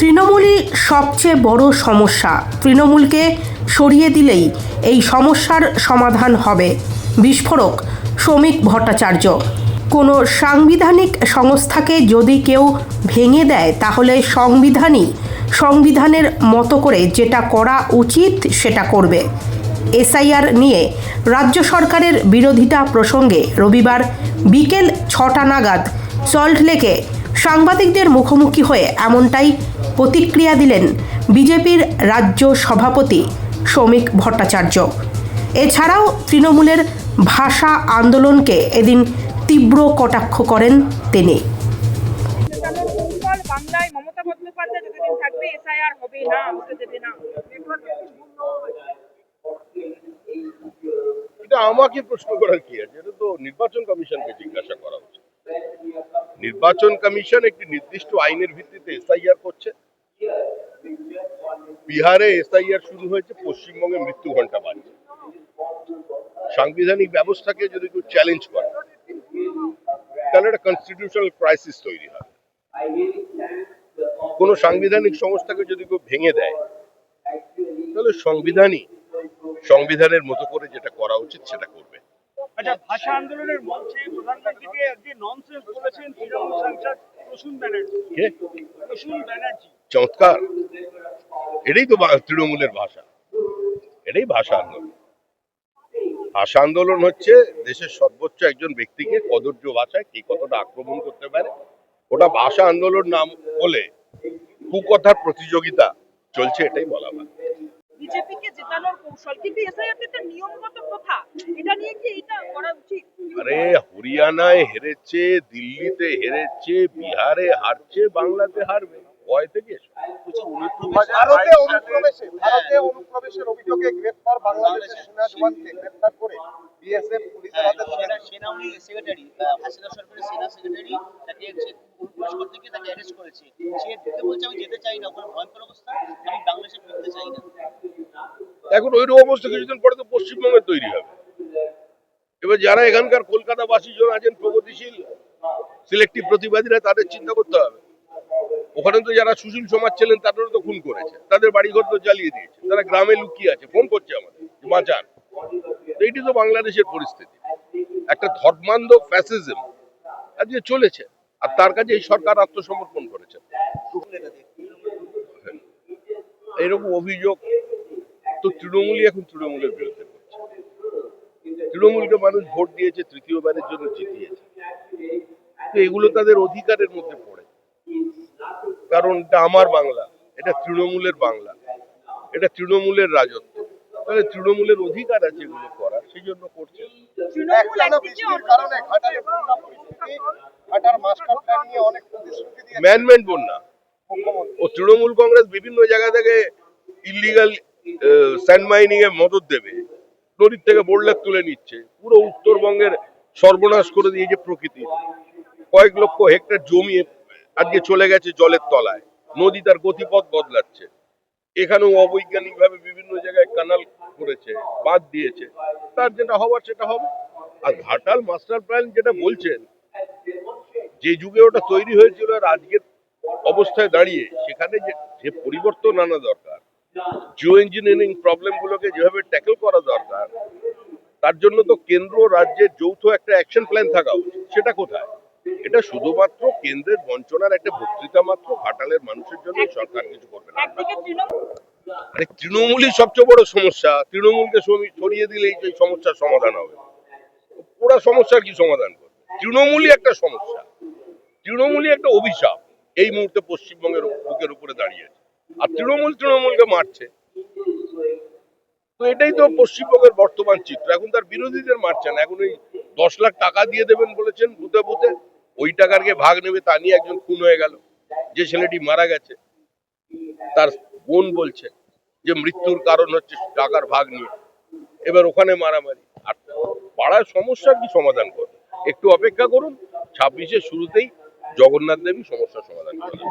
তৃণমূলই সবচেয়ে বড় সমস্যা। তৃণমূলকে সরিয়ে দিলেই এই সমস্যার সমাধান হবে, বিস্ফোরক, শ্রমিক ভট্টাচার্য। কোনো সাংবিধানিক সংস্থাকে যদি কেউ ভেঙে দেয়, তাহলে সংবিধানই সংবিধানের মতো করে যেটা করা উচিত সেটা করবে। এসআইআর নিয়ে রাজ্য সরকারের বিরোধিতা প্রসঙ্গে রবিবার বিকেল ছটা নাগাদ সল্টলেকে সাংবাদিকদের মুখোমুখি হয়ে এমনটাই প্রতিক্রিয়া দিলেন বিজেপির রাজ্য সভাপতি শ্রমিক ভট্টাচার্য। এছাড়াও তৃণমূলের ভাষা আন্দোলনকে এদিন তীব্র কটাক্ষ করেন তিনি। বাংলায় মমতা বন্দ্যোপাধ্যায় যতদিন থাকবে এসআইআর হবে না হতে দেবে না। এটা আমাকে প্রশ্ন করার কি আছে? এটা তো নির্বাচন কমিশনকে জিজ্ঞাসা নির্বাচন কমিশন একটি নির্দিষ্ট আইনের ভিত্তিতে এসআইআর করছে। বিহারে এসআইআর শুরু হয়েছে, পশ্চিমবঙ্গে মৃত্যু ঘণ্টা বাড়ছে। সাংবিধানিক ব্যবস্থাকে যদি কেউ চ্যালেঞ্জ করে, তাহলে একটা কনস্টিটিউশনাল ক্রাইসিস তৈরি হয়। কোনো সাংবিধানিক সংস্থাকে যদি কেউ ভেঙে দেয়, তাহলে সংবিধানই, সংবিধানের মতো করে যেটা করা উচিত সেটা করবে। আচ্ছা ভাষা আন্দোলনের মঞ্চে প্রধানমন্ত্রীকে যে ননসেন্স বলেছেন তৃণমূল সাংসদ প্রসূন ব্যানার্জি। কে? প্রসূন ব্যানার্জি। চমৎকার। এটাই তো তৃণমূলের ভাষা। এটাই ভাষা আন্দোলন। ভাষা আন্দোলন হচ্ছে দেশের সর্বোচ্চ একজন ব্যক্তিকে কদর্য ভাষায় কে কতটা আক্রমণ করতে পারে ওটা ভাষা আন্দোলন নাম বলে কুকথার প্রতিযোগিতা চলছে এটাই বলা হয় বিজেপিকে জেতানোর কৌশল। কিন্তু এসআইআর তো একটা নিয়মগত প্রথা এটা নিয়ে কি এটা করা উচিত? আরে হরিয়ানায় হেরেছে দিল্লিতে হেরেছে বিহারে হারছে বাংলাতে হারবে। ভয় থেকে ভারতে অনুপ্রবেশে ভারতে অনুপ্রবেশের অভিযোগে গ্রেফতার বাংলাদেশের সেনা জওয়ানকে গ্রেফতার করে বিএসএফ পুলিশের হাতে সেনা সেনা সেক্রেটারি হাসিনা সরকারের সেনা সেক্রেটারি তাকে গিয়ে তাকে অ্যারেস্ট করেছে। সে ঢুকে বলছে, আমি যেতে চাই না, ওখানে ভয়ঙ্কর অবস্থা, আমি বাংলাদেশে চাই না। এখন ওই রকম অবস্থা কিছুদিন পরে তো পশ্চিমবঙ্গে তৈরি হবে। এবার যারা এখানকার কলকাতা বাসীজন আছেন প্রগতিশীল সিলেক্টিভ প্রতিবাদীরা, তাদের চিন্তা করতে হবে। ওখানে তো যারা সুশীল সমাজ ছিলেন, তাদেরও তো খুন করেছে। তাদের বাড়িঘর তো জ্বালিয়ে দিয়েছে। তারা গ্রামে লুকিয়ে আছে, ফোন করছে আমাদের বাঁচান। তো বাংলাদেশের পরিস্থিতি। একটা ধর্মান্ধ ফ্যাসিজম আজকে চলেছে। আর তার কাছে এই সরকার আত্মসমর্পণ করেছে। এরকম অভিযোগ তো তৃণমূলই এখন তৃণমূলের বিরুদ্ধে করছে। তৃণমূলকে মানুষ ভোট দিয়েছে, তৃতীয়বারের জন্য জিতিয়েছে। তো এগুলো তাদের অধিকারের মধ্যে পড়ে। কারণ এটা আমার বাংলা, এটা তৃণমূলের বাংলা, এটা তৃণমূলের রাজত্ব। তাহলে তৃণমূলের অধিকার আছে এগুলো করার, সেই জন্য করছে। তৃণমূল একটানা একদিকে বৃষ্টির কারণে ঘাটালে বন্যা পরিস্থিতি ঘাটার মাস্টার প্ল্যান নিয়ে অনেক প্রতিশ্রুতি দিয়ে ম্যানমেন্ট বন্যা। ও তৃণমূল কংগ্রেস বিভিন্ন জায়গা থেকে ইলিগাল স্যান্ড মাইনিং এ মদত দেবে। নদীর থেকে বোর্ডলেক তুলে নিচ্ছে। পুরো উত্তরবঙ্গের সর্বনাশ করে দিয়েছে প্রকৃতি। কয়েক লক্ষ হেক্টর জমি আজকে চলে গেছে জলের তলায়। নদী তার গতিপথ বদলাচ্ছে। এখানেও অবৈজ্ঞানিক ভাবে বিভিন্ন জায়গায় কানাল করেছে বাদ দিয়েছে। তার যেটা হওয়ার সেটা হবে। আর ঘাটাল মাস্টার প্ল্যান যেটা বলছেন যে যুগে ওটা তৈরি হয়েছিল আর আজকের অবস্থায় দাঁড়িয়ে সেখানে যে পরিবর্তন আনা দরকার জিও ইঞ্জিনিয়ারিং প্রবলেম গুলোকে যেভাবে ট্যাকেল করা দরকার তার জন্য তো কেন্দ্র রাজ্যের যৌথ একটা অ্যাকশন প্ল্যান থাকা উচিত। সেটা কোথায়? এটা শুধুমাত্র কেন্দ্রের বঞ্চনার একটা বক্তৃতা মাত্র ঘাটালের মানুষের জন্য সরকার কিছু করবে না। তৃণমূলই সবচেয়ে বড় সমস্যা। তৃণমূলকে সরিয়ে দিলেই এই সমস্যার সমাধান হবে। পুরো সমস্যার কি সমাধান করবে? তৃণমূলই একটা সমস্যা। তৃণমূলই একটা অভিশাপ। এই মুহূর্তে পশ্চিমবঙ্গের বুকের উপরে দাঁড়িয়েছে আর তৃণমূল তৃণমূলকে মারছে। তো এটাই তো পশ্চিমবঙ্গের বর্তমান চিত্র। এখন তার বিরোধীদের মারছে না। এখন ওই দশ লাখ টাকা দিয়ে দেবেন বলেছেন বুথে বুথে ওই টাকার কে ভাগ নেবে, তা নিয়ে একজন খুন হয়ে গেল। যে ছেলেটি মারা গেছে, তার বোন বলছে যে মৃত্যুর কারণ হচ্ছে টাকার ভাগ নিয়ে। এবার ওখানে মারামারি। আর পাড়ার সমস্যা কি সমাধান করবে? একটু অপেক্ষা করুন, ছাব্বিশের শুরুতেই জগন্নাথ দেবী সমস্যার সমাধান করবে।